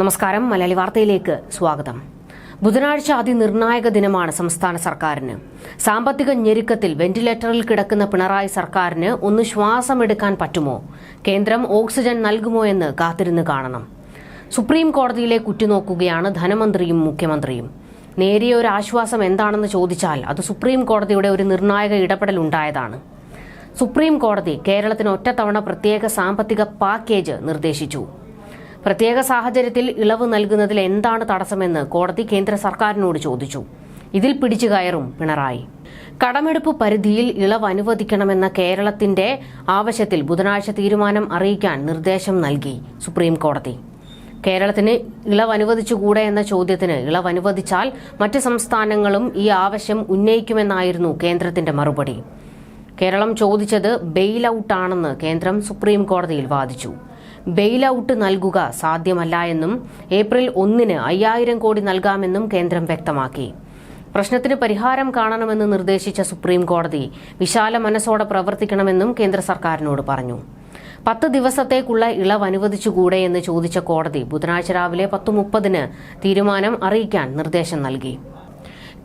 നമസ്കാരം. മലയാളി വാർത്തയിലേക്ക് സ്വാഗതം. ബുധനാഴ്ച അതിനിർണായക ദിനമാണ് സംസ്ഥാന സർക്കാരിന്. സാമ്പത്തിക ഞെരുക്കത്തിൽ വെന്റിലേറ്ററിൽ കിടക്കുന്ന പിണറായി സർക്കാരിന് ഒന്ന് ശ്വാസമെടുക്കാൻ പറ്റുമോ? കേന്ദ്രം ഓക്സിജൻ നൽകുമോ എന്ന് കാത്തിരുന്ന് കാണണം. സുപ്രീം കോടതിയിലേക്ക് ഉറ്റുനോക്കുകയാണ് ധനമന്ത്രിയും മുഖ്യമന്ത്രിയും. നേരിയ ഒരു ആശ്വാസം എന്താണെന്ന് ചോദിച്ചാൽ അത് സുപ്രീം കോടതിയുടെ ഒരു നിർണായക ഇടപെടൽ ഉണ്ടായതാണ്. സുപ്രീം കോടതി കേരളത്തിന് ഒറ്റത്തവണ പ്രത്യേക സാമ്പത്തിക പാക്കേജ് നിർദ്ദേശിച്ചു. പ്രത്യേക സാഹചര്യത്തിൽ ഇളവ് നൽകുന്നതിൽ എന്താണ് തടസ്സമെന്ന് കോടതി കേന്ദ്ര സർക്കാരിനോട് ചോദിച്ചു. ഇതിൽ പിടിച്ചു കയറും പിണറായി. കടമെടുപ്പ് പരിധിയിൽ ഇളവ് അനുവദിക്കണമെന്ന കേരളത്തിന്റെ ആവശ്യത്തിൽ ബുധനാഴ്ച തീരുമാനം അറിയിക്കാൻ നിർദ്ദേശം നൽകി സുപ്രീം കോടതി. കേരളത്തിന് ഇളവ് അനുവദിച്ചുകൂടെ എന്ന ചോദ്യത്തിന് ഇളവ് അനുവദിച്ചാൽ മറ്റ് സംസ്ഥാനങ്ങളും ഈ ആവശ്യം ഉന്നയിക്കുമെന്നായിരുന്നു കേന്ദ്രത്തിന്റെ മറുപടി. കേരളം ചോദിച്ചത് ബെയിൽ ഔട്ടാണെന്ന് കേന്ദ്രം സുപ്രീം കോടതിയിൽ വാദിച്ചു. ബെയിൽ ഔട്ട് നൽകുക സാധ്യമല്ല എന്നും ഏപ്രിൽ ഒന്നിന് അയ്യായിരം കോടി നൽകാമെന്നും കേന്ദ്രം വ്യക്തമാക്കി. പ്രശ്നത്തിന് പരിഹാരം കാണണമെന്ന് നിർദ്ദേശിച്ച സുപ്രീം കോടതി വിശാല മനസ്സോടെ പ്രവർത്തിക്കണമെന്നും കേന്ദ്ര സർക്കാരിനോട് പറഞ്ഞു. പത്ത് ദിവസത്തേക്കുള്ള ഇളവ് അനുവദിച്ചുകൂടെ എന്ന് ചോദിച്ച കോടതി ബുധനാഴ്ച രാവിലെ പത്ത് മുപ്പതിന് തീരുമാനം അറിയിക്കാൻ നിർദ്ദേശം നൽകി.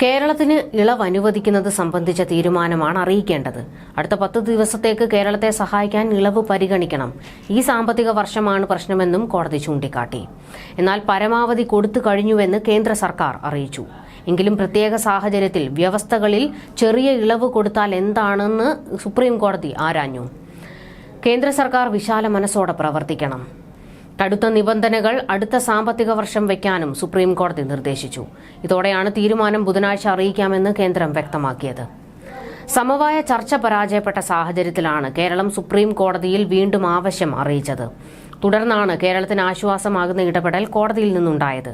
കേരളത്തിന് ഇളവ് അനുവദിക്കുന്നത് സംബന്ധിച്ച തീരുമാനമാണ് അറിയിക്കേണ്ടത്. അടുത്ത പത്ത് ദിവസത്തേക്ക് കേരളത്തെ സഹായിക്കാൻ ഇളവ് പരിഗണിക്കണം. ഈ സാമ്പത്തിക വർഷമാണ് പ്രശ്നമെന്നും കോടതി ചൂണ്ടിക്കാട്ടി. എന്നാൽ പരമാവധി കൊടുത്തു കഴിഞ്ഞുവെന്ന് കേന്ദ്ര സർക്കാർ അറിയിച്ചു. എങ്കിലും പ്രത്യേക സാഹചര്യത്തിൽ വ്യവസ്ഥകളിൽ ചെറിയ ഇളവ് കൊടുത്താൽ എന്താണെന്ന് സുപ്രീം കോടതി ആരാഞ്ഞു. കേന്ദ്ര സർക്കാർ വിശാല മനസ്സോടെ പ്രവർത്തിക്കണം. കടുത്ത നിബന്ധനകൾ അടുത്ത സാമ്പത്തിക വർഷം വയ്ക്കാനും സുപ്രീം കോടതി നിർദ്ദേശിച്ചു. ഇതോടെയാണ് തീരുമാനം ബുധനാഴ്ച അറിയിക്കാമെന്ന് കേന്ദ്രം വ്യക്തമാക്കിയത്. സമവായ ചർച്ച പരാജയപ്പെട്ട സാഹചര്യത്തിലാണ് കേരളം സുപ്രീം കോടതിയിൽ വീണ്ടും ആവശ്യം അറിയിച്ചത്. തുടർന്നാണ് കേരളത്തിന് ആശ്വാസമാകുന്ന ഇടപെടൽ കോടതിയിൽ നിന്നുണ്ടായത്.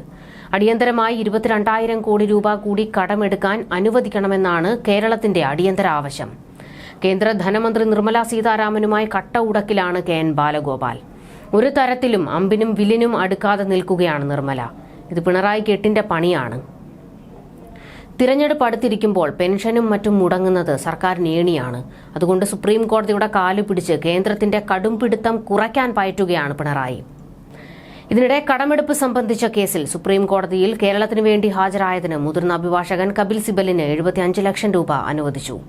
അടിയന്തരമായി ഇരുപത്തിരണ്ടായിരം കോടി രൂപ കൂടി കടമെടുക്കാൻ അനുവദിക്കണമെന്നാണ് കേരളത്തിന്റെ അടിയന്തര ആവശ്യം. കേന്ദ്ര ധനമന്ത്രി നിർമ്മലാ സീതാരാമനുമായി കട്ട ഉടക്കിലാണ് കെ എൻ ബാലഗോപാൽ. ഒരു തരത്തിലും അമ്പിനും വില്ലിനും അടുക്കാതെ നിൽക്കുകയാണ് നിർമ്മല. ഇത് പിണറായി കെട്ടിന്റെ പണിയാണ്. തിരഞ്ഞെടുപ്പ് അടുത്തിരിക്കുമ്പോൾ പെൻഷനും മറ്റും മുടങ്ങുന്നത് സർക്കാരിന് ഏണിയാണ്. അതുകൊണ്ട് സുപ്രീം കോടതിയുടെ കാലു പിടിച്ച് കേന്ദ്രത്തിന്റെ കടും പിടുത്തം കുറയ്ക്കാൻ പയറ്റുകയാണ് പിണറായി. ഇതിനിടെ കടമെടുപ്പ് സംബന്ധിച്ച കേസിൽ സുപ്രീം കോടതിയിൽ കേരളത്തിന് വേണ്ടി ഹാജരായതിന് മുതിർന്ന അഭിഭാഷകൻ കപിൽ സിബലിന് എഴുപത്തിയഞ്ച് ലക്ഷം രൂപ അനുവദിച്ചു.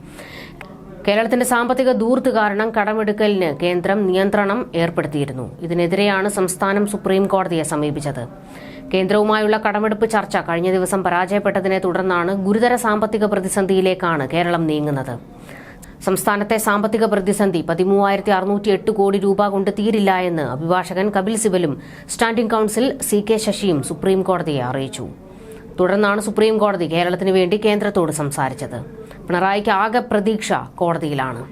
കേരളത്തിന്റെ സാമ്പത്തിക ദൂർത്ത് കാരണം കടമെടുക്കലിന് കേന്ദ്രം നിയന്ത്രണം ഏർപ്പെടുത്തിയിരുന്നു. ഇതിനെതിരെയാണ് സംസ്ഥാനം സുപ്രീം കോടതിയെ സമീപിച്ചത്. കേന്ദ്രവുമായുള്ള കടമെടുപ്പ് ചർച്ച കഴിഞ്ഞ ദിവസം പരാജയപ്പെട്ടതിനെ തുടർന്നാണ് ഗുരുതര സാമ്പത്തിക പ്രതിസന്ധിയിലേക്കാണ് കേരളം നീങ്ങുന്നത്. സംസ്ഥാനത്തെ സാമ്പത്തിക പ്രതിസന്ധി പതിമൂവായിരത്തി അറുന്നൂറ്റി എട്ട് കോടി രൂപ കൊണ്ട് തീരില്ല എന്ന് അഭിഭാഷകൻ കപിൽ സിബലും സ്റ്റാൻഡിംഗ് കൌൺസിൽ സി കെ ശശിയും സുപ്രീം കോടതിയെ അറിയിച്ചു. തുടർന്നാണ് സുപ്രീം കോടതി കേരളത്തിന് വേണ്ടി കേന്ദ്രത്തോട് സംസാരിച്ചത്. പിണറായിക്ക് ആകെ പ്രതീക്ഷ കോടതിയിലാണ്.